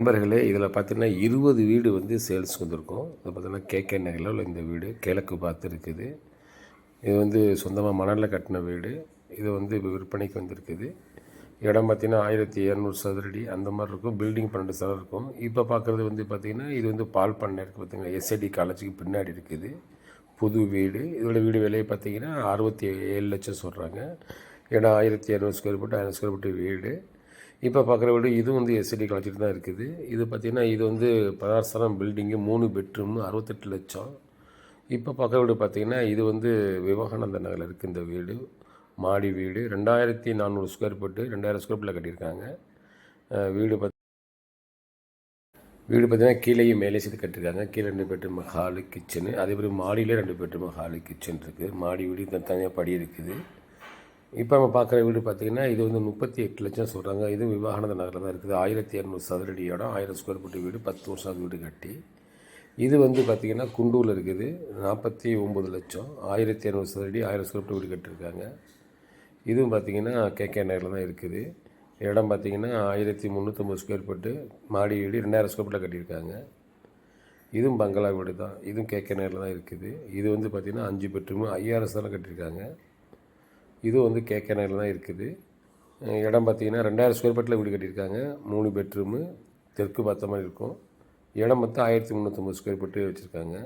நண்பர்களே இதில் பார்த்தீங்கன்னா இருபது வீடு வந்து சேல்ஸ்க்கு வந்திருக்கும். இது பார்த்தீங்கன்னா கேகே நகரில் உள்ள இந்த வீடு கிழக்கு பார்த்து இருக்குது. இது வந்து சொந்தமாக மணலில் கட்டின வீடு. இது வந்து இப்போ விற்பனைக்கு வந்திருக்குது. இடம் பார்த்தீங்கன்னா ஆயிரத்தி இரநூறு சதுரடி அந்த மாதிரி இருக்கும். பில்டிங் பன்னெண்டு சதுரம் இருக்கும். இப்போ பார்க்குறது வந்து பார்த்திங்கன்னா இது வந்து பால் பண்ணை இருக்குது பார்த்தீங்கன்னா எஸ்ஐடி காலேஜுக்கு பின்னாடி இருக்குது. புது வீடு. இதோட வீடு விலையை பார்த்திங்கன்னா அறுபத்தி ஏழு லட்சம் சொல்கிறாங்க இடம் ஆயிரத்தி இரநூறு ஸ்கொயர் ஃபீட் ஆயிரம் ஸ்கொயர் ஃபீட்டு வீடு. இப்போ பார்க்குற வீடு இது வந்து எஸ்ஐடி காலேஜில் தான் இருக்குது. இது பார்த்திங்கன்னா இது வந்து பதினாறு பில்டிங்கு மூணு பெட்ரூம் அறுபத்தெட்டு லட்சம். இப்போ பார்க்குற வீடு பார்த்திங்கன்னா இது வந்து விவேகானந்த நகரில் இருக்குது இந்த வீடு. மாடி வீடு. ரெண்டாயிரத்தி நானூறு ஸ்கொயர் ஃபீட்டு ரெண்டாயிரம் ஸ்கொயர் ஃபீட்டில் கட்டியிருக்காங்க. வீடு பார்த்து வீடு பார்த்திங்கன்னா கீழேயும் மேலே சேர்த்து கட்டியிருக்காங்க. கீழே ரெண்டு பெட்ரூம் ஹாலு கிச்சனு அதே மாதிரி மாடியிலே ரெண்டு பெட்ரூம் ஹாலு கிச்சன் இருக்குது மாடி வீடு தனியாக படி இருக்குது. இப்போ நம்ம பார்க்குற வீடு பார்த்திங்கன்னா இது வந்து முப்பத்தி எட்டு லட்சம் சொல்கிறாங்க இது விவாகானந்த நகரில் தான் இருக்குது. ஆயிரத்தி இரநூறு சதுரடி இடம் ஆயிரம் ஸ்கொயர் ஃபீட் வீடு பத்து வருஷம் வீடு கட்டி. இது வந்து பார்த்திங்கன்னா குண்டூரில் இருக்குது. நாற்பத்தி ஒம்பது லட்சம். ஆயிரத்தி இரநூறு சதுரடி ஆயிரம் ஸ்கொயர் ஃபீட் வீடு கட்டியிருக்காங்க. இதுவும் பார்த்திங்கன்னா கேகே நகரில் தான் இருக்குது. இடம் பார்த்திங்கன்னா ஆயிரத்தி முந்நூற்றம்பது ஸ்கொயர் ஃபீட்டு மாடி வீடு ரெண்டாயிரம் ஸ்கொயர் ஃபீட்டில் கட்டியிருக்காங்க. இதுவும் பங்களா வீடு தான். இதுவும் கேகே நகரில் தான் இருக்குது. இது வந்து பார்த்திங்கன்னா அஞ்சு பெட்ரூமு ஐஆர்எஸ் தான் கட்டியிருக்காங்க. இதுவும் வந்து கேகே நகரில் தான் இருக்குது. இடம் பார்த்திங்கன்னா ரெண்டாயிரம் ஸ்கொயர் ஃபீட்டில் வீடு கட்டியிருக்காங்க. மூணு பெட்ரூமு தெற்கு பார்த்த மாதிரி இருக்கும். இடம் மொத்தம் ஆயிரத்தி முந்நூற்றம்பது ஸ்கொயர் ஃபீட்டு வச்சுருக்காங்க.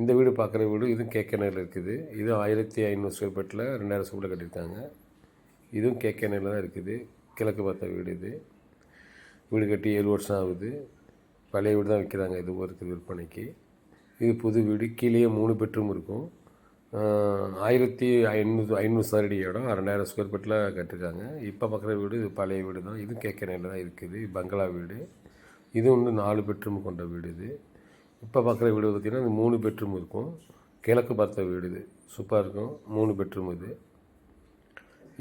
இந்த வீடு பார்க்குற வீடு இதுவும் கேகே நகரில் இருக்குது. இது ஆயிரத்தி ஐநூறு ஸ்கொயர் ஃபீட்டில் ரெண்டாயிரம் ஸ்கொயர் கட்டியிருக்காங்க. இதுவும் கேகே நகரில் தான் இருக்குது. கிழக்கு பார்த்த வீடு இது. வீடு கட்டி ஏழு வருஷம் ஆகுது. பழைய வீடு தான் விற்கிறாங்க. இதுவும் இருக்குது விற்பனைக்கு. இது புது வீடு. கீழேயே மூணு பெட்ரூம் இருக்கும். ஆயிரத்தி ஐநூறு ஐநூறு சதுரடி இடம் ரெண்டாயிரம் ஸ்கொயர் ஃபீட்டில் கட்டிருக்காங்க. இப்போ பார்க்குற வீடு இது பழைய வீடு தான். இது கேக்கனையில் நேரில் தான் இருக்குது. பங்களா வீடு. இது வந்து நாலு பெட்ரூம் கொண்ட வீடு இது. இப்போ பார்க்குற வீடு பார்த்திங்கன்னா இது மூணு பெட்ரூம் இருக்கும். கிழக்கு பார்த்த வீடு இது. சூப்பராக இருக்கும். மூணு பெட்ரூம் இது.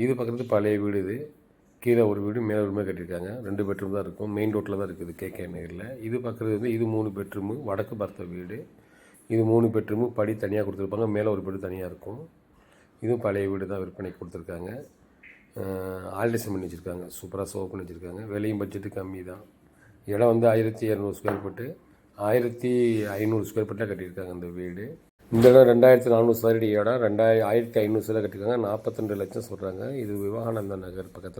இது பார்க்குறது பழைய வீடு இது. கீழே ஒரு வீடு மேலே ஒரு மாதிரி கட்டியிருக்காங்க. ரெண்டு பெட்ரூம் தான் இருக்கும். மெயின் ரோட்டில் தான் இருக்குது கேகே நகரில் இது பார்க்குறது வந்து இது மூணு பெட்ரூமு. வடக்கு பார்த்த வீடு. இது மூணு பெட்ரூமு படி தனியாக கொடுத்துருப்பாங்க. மேலே ஒரு பெட் தனியாக இருக்கும். இதுவும் பழைய வீடு தான் விற்பனைக்கு கொடுத்துருக்காங்க. ஆல்ட்ரேஷன் பண்ணி வச்சுருக்காங்க. சூப்பராக சோப் பண்ணி வச்சுருக்காங்க. விலையும் பட்ஜெட்டு கம்மி தான். இடம் வந்து ஆயிரத்தி இரநூறு ஸ்கொயர் ஃபீட்டு ஆயிரத்தி ஐநூறு ஸ்கொயர் ஃபீட்டில் கட்டியிருக்காங்க அந்த வீடு. இந்த இடம் ரெண்டாயிரத்தி நானூறு சதுரடி இடம். ரெண்டாயிரம் ஆயிரத்தி ஐநூறு சதுரம் கட்டியிருக்காங்க. நாற்பத்தி ரெண்டு லட்சம் சொல்கிறாங்க இது விவேகானந்த நகர் பக்கத்தில்